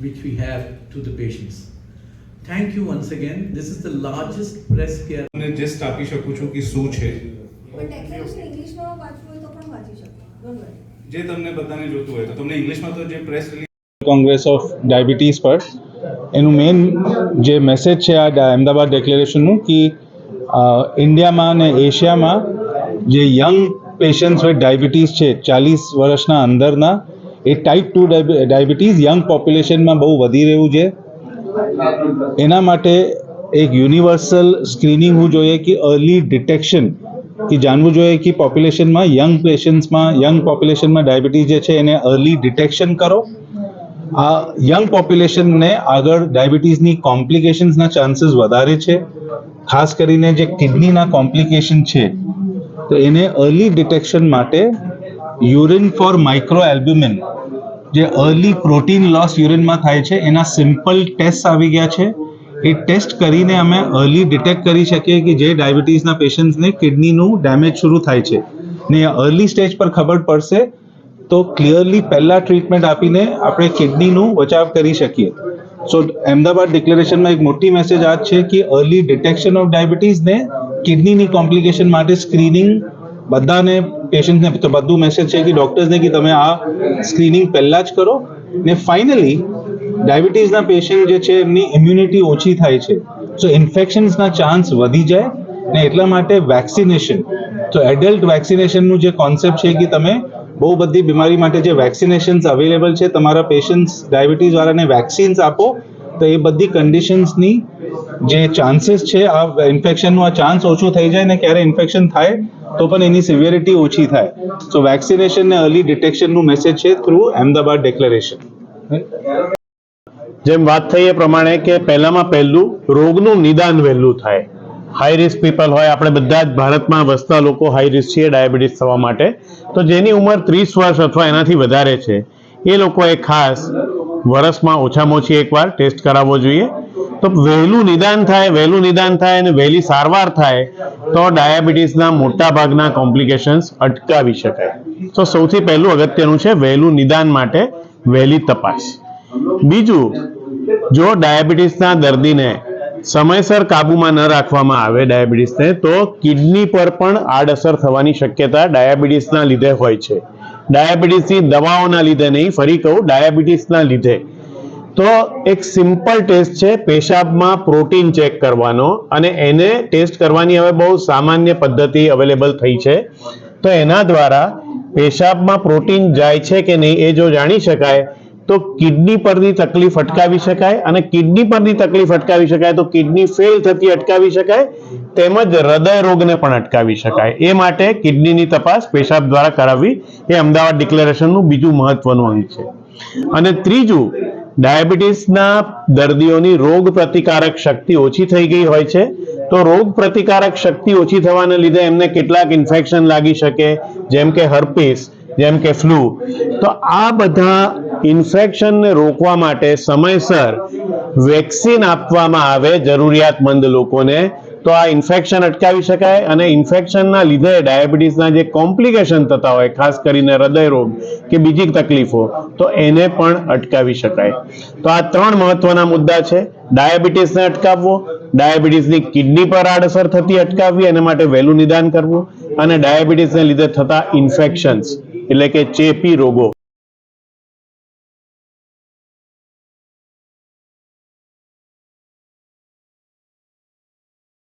which we have to the patients. Thank you once again. This is the largest breast care. તમને just આપી શકું છું કે શું છે પણ ટેક્સેશન ઇંગ્લિશમાં વાંચવું હોય તો પણ વાંચી શકો જે તમને બધાને જોતું હોય તો તમને ઇંગ્લિશમાં તો જે પ્રેસ કોંગ્રેસ ઓફ ડાયાબિટીસ પર એનું મેઇન જે મેસેજ છે આ અમદાવાદ ડિક્લેરેશનનું કે ઇન્ડિયામાં અને એશિયામાં જે યંગ પેશન્ટ્સ વિથ ડાયાબિટીસ છે ચાલીસ વર્ષના અંદરના એ ટાઈપ ટુ ડાયાબિટીસ યંગ પોપ્યુલેશનમાં બહુ વધી રહ્યું છે. એના માટે એક યુનિવર્સલ સ્ક્રીનિંગ હોવું જોઈએ કે અર્લી ડિટેક્શન કે જાણવું જોઈએ કે પોપ્યુલેશનમાં યંગ પેશન્ટ્સમાં યંગ પોપ્યુલેશનમાં ડાયાબિટીસ જે છે એને અર્લી ડિટેક્શન કરો. આ યંગ પોપ્યુલેશનને આગળ ડાયાબિટીસની કોમ્પ્લિકેશન્સના ચાન્સીસ વધારે છે. ખાસ કરીને જે કિડનીના કોમ્પ્લિકેશન છે, તો એને અર્લી ડિટેક્શન માટે યુરિન ફોર માઇક્રો એલ્બ્યુમિન જે અર્લી પ્રોટીન લોસ યુરિનમાં થાય છે, એના સિમ્પલ ટેસ્ટ આવી ગયા છે. એ ટેસ્ટ કરીને અમે અર્લી ડિટેક્ટ કરી શકીએ કે જે ડાયાબિટીસના પેશન્ટ્સને કિડનીનું ડેમેજ શરૂ થાય છે. ને અર્લી સ્ટેજ પર ખબર પડશે, તો ક્લિયરલી પહેલાં ટ્રીટમેન્ટ આપીને આપણે કિડનીનું બચાવ કરી શકીએ. સો, અમદાવાદ ડિક્લેરેશનમાં એક મોટી મેસેજ આ છે કે અર્લી ડિટેક્શન ઓફ ડાયાબિટીસને કિડનીની કોમ્પ્લિકેશન માટે સ્ક્રીનિંગ બધાને પેશન્ટને તો બધું મેસેજ છે કે ડૉક્ટર્સને કે તમે આ સ્ક્રીનિંગ પહેલાં જ કરો. ને ફાઇનલી ડાયાબિટીસના પેશન્ટ જે છે, એમની ઇમ્યુનિટી ઓછી થાય છે. સો ઇન્ફેક્શન્સના ચાન્સ વધી જાય ને એટલા માટે વેક્સિનેશન તો એડલ્ટ વેક્સિનેશનનું જે કોન્સેપ્ટ છે કે તમે બહુ બધી બીમારી માટે જે વેક્સિનેશન્સ અવેલેબલ છે, તમારા પેશન્ટ્સ ડાયાબિટીસ વાળાને વેક્સિન્સ આપો, તો એ બધી કન્ડિશન્સની જે ચાન્સીસ છે આ ઇન્ફેક્શનનું આ ચાન્સ ઓછું થઈ જાય ને ક્યારે ઇન્ફેક્શન થાય તો પણ એની સિવિયરિટી ઓછી થાય. સો વેક્સિનેશન ને અર્લી ડિટેક્શનનું મેસેજ છે થ્રુ અમદાવાદ ડિક્લેરેશન જેમ વાત થઈ એ પ્રમાણે કે પહેલામાં પહેલું રોગનું નિદાન વહેલું થાય. હાઈ રિસ્ક પીપલ હોય આપણે બધા જ ભારતમાં વસતા લોકો હાઈ રિસ્ક છીએ ડાયાબિટીસ થવા માટે. તો જેની ઉંમર ત્રીસ વર્ષ અથવા એનાથી વધારે છે એ લોકોએ ખાસ વર્ષમાં ઓછામાં ઓછી એકવાર ટેસ્ટ કરાવવો જોઈએ. તો વહેલું નિદાન થાય, વહેલું નિદાન થાય અને વહેલી સારવાર થાય, તો ડાયાબિટીસના મોટા ભાગના કોમ્પ્લિકેશન્સ અટકાવી શકાય. તો સૌથી પહેલું અગત્યનું છે વહેલું નિદાન માટે વહેલી તપાસ. બીજું, જો ડાયાબિટીસના દર્દીને સમયસર કાબૂમાં ન રાખવામાં આવે ડાયાબિટીસને, તો કિડની પર પણ આડઅસર થવાની શક્યતા ડાયાબિટીસના લીધે હોય છે. ડાયાબિટીસની દવાઓના લીધે નહીં, ફરી કહું, ડાયાબિટીસના લીધે. તો એક સિમ્પલ ટેસ્ટ છે, પેશાબમાં પ્રોટીન ચેક કરવાનો અને એને ટેસ્ટ કરવાની હવે બહુ સામાન્ય પદ્ધતિ અવેલેબલ થઈ છે. તો એના દ્વારા પેશાબમાં પ્રોટીન જાય છે કે નહીં એ જો જાણી શકાય, તો કિડની પરની તકલીફ અટકાવી શકાય અને કિડની પરની તકલીફ અટકાવી શકાય, તો કિડની ફેલ થતી અટકાવી શકાય, તેમજ હૃદય રોગને પણ અટકાવી શકાય. એ માટે કિડનીની તપાસ પેશાબ દ્વારા કરાવવી એ અમદાવાદ ડિક્લેરેશનનું બીજું મહત્વનું અંગ છે. અને ત્રીજું ડાયાબિટીસના દર્દીઓની રોગ પ્રતિકારક શક્તિ ઓછી થઈ ગઈ હોય છે. તો રોગ પ્રતિકારક શક્તિ ઓછી થવાને લીધે એમને કેટલાક ઇન્ફેક્શન લાગી શકે, જેમ કે હર્પીસ, જેમ કે ફ્લૂ. તો આ બધા ઇન્ફેક્શનને રોકવા માટે સમયસર વેક્સિન આપવામાં આવે જરૂરિયાતમંદ લોકોને. તો આ ઇન્ફેક્શન અટકાવી શકાય અને ઇન્ફેક્શનના લીધે ડાયાબિટીસના જે કોમ્પ્લિકેશન થતા હોય, ખાસ કરીને હૃદય રોગ કે બીજી તકલીફો, તો એને પણ અટકાવી શકાય. તો આ ત્રણ મહત્વના મુદ્દા છે. ડાયાબિટીસને અટકાવવો ડાયાબિટીસની કિડની પર આડઅસર થતી અટકાવવી, એના માટે વહેલું નિદાન કરવું અને ડાયાબિટીસને લીધે થતા ઇન્ફેક્શન્સ એટલે કે ચેપી રોગો.